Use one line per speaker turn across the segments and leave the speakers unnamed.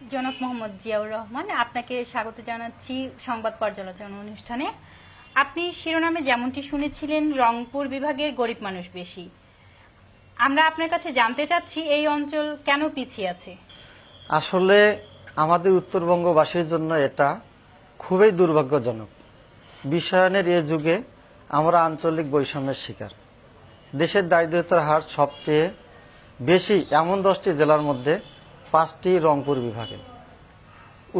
জনক মোহাম্মদ জিয়াউর রহমান, আপনাকে স্বাগত জানাচ্ছি সংবাদ পর্যালোচনা অনুষ্ঠানে। আপনি শিরোনামে যেমনটি শুনেছিলেন, রংপুর বিভাগের গরিব মানুষ বেশি। আমরা আপনার কাছে জানতে চাচ্ছি, এই অঞ্চল কেন পিছিয়ে আছে?
আসলে আমাদের উত্তরবঙ্গবাসীর জন্য এটা খুবই দুর্ভাগ্যজনক। বিশ্বায়নের এ যুগে আমরা আঞ্চলিক বৈষম্যের শিকার। দেশের দারিদ্রতার হার সবচেয়ে বেশি এমন দশটি জেলার মধ্যে পাঁচটি রংপুর বিভাগে।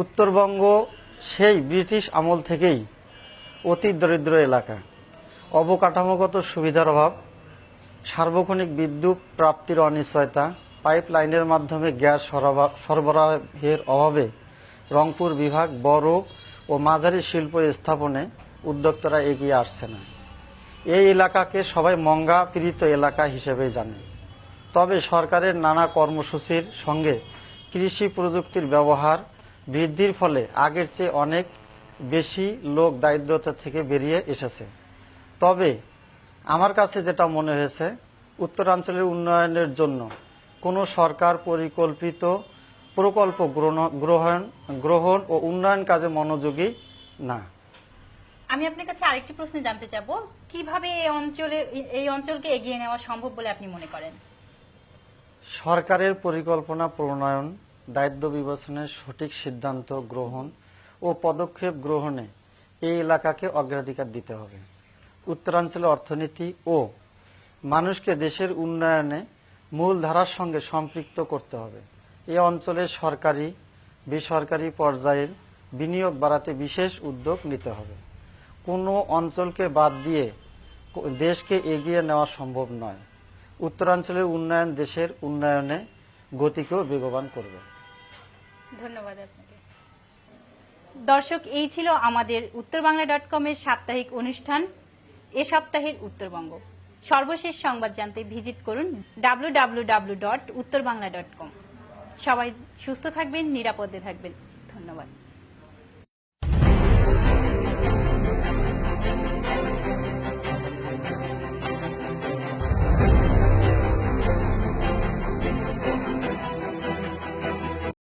উত্তরবঙ্গ সেই ব্রিটিশ আমল থেকেই অতি দরিদ্র এলাকা। অবকাঠামোগত সুবিধার অভাব, সার্বক্ষণিক বিদ্যুৎ প্রাপ্তির অনিশ্চয়তা পাইপ লাইনের মাধ্যমে গ্যাস সরবরাহের অভাবে রংপুর বিভাগ বড় ও মাঝারি শিল্প স্থাপনে উদ্যোক্তারা এগিয়ে আসছে না। এই এলাকাকে সবাই মঙ্গা পীড়িত এলাকা হিসেবে জানে। তবে সরকারের নানা কর্মসূচির সঙ্গে কৃষি প্রযুক্তির ব্যবহার বৃদ্ধির ফলে আগের চেয়ে অনেক বেশি লোক দারিদ্রতা থেকে বেরিয়ে এসেছে। তবে আমার কাছে যেটা মনে হয়েছে, উত্তরাঞ্চলের উন্নয়নের জন্য কোনো সরকার পরিকল্পিত প্রকল্প গ্রহণ- গ্রহণ ও উন্নয়ন কাজে মনোযোগী না।
আমি আপনার কাছে আরেকটি প্রশ্ন জানতে চাবো। কীভাবে এই অঞ্চলে, এই অঞ্চলকে এগিয়ে নেওয়া সম্ভব বলে আপনি মনে করেন?
সরকারের পরিকল্পনা প্রণয়ন, দায়িত্ব বিবেচনের সঠিক সিদ্ধান্ত গ্রহণ ও পদক্ষেপ গ্রহণে এই এলাকাকে অগ্রাধিকার দিতে হবে। উত্তরাঞ্চলের অর্থনীতি ও মানুষকে দেশের উন্নয়নে মূল ধারার সঙ্গে সম্পৃক্ত করতে হবে। এ অঞ্চলে সরকারি, বেসরকারি পর্যায়ের বিনিয়োগ বাড়াতে বিশেষ উদ্যোগ নিতে হবে। কোনো অঞ্চলকে বাদ দিয়ে দেশকে এগিয়ে নেওয়া সম্ভব নয়। উত্তরাঞ্চলের উন্নয়ন দেশের উন্নয়নে গতিকেও বেগবান করবে।
ধন্যবাদ দর্শক, এই ছিল আমাদের উত্তর বাংলা ডট কমের সাপ্তাহিক অনুষ্ঠান। এ সপ্তাহের উত্তরবঙ্গ। সর্বশেষ সংবাদ জানতে ভিজিট করুন ডাব্লিউ ডট ডট কম। সবাই সুস্থ থাকবেন, নিরাপদে থাকবেন। ধন্যবাদ।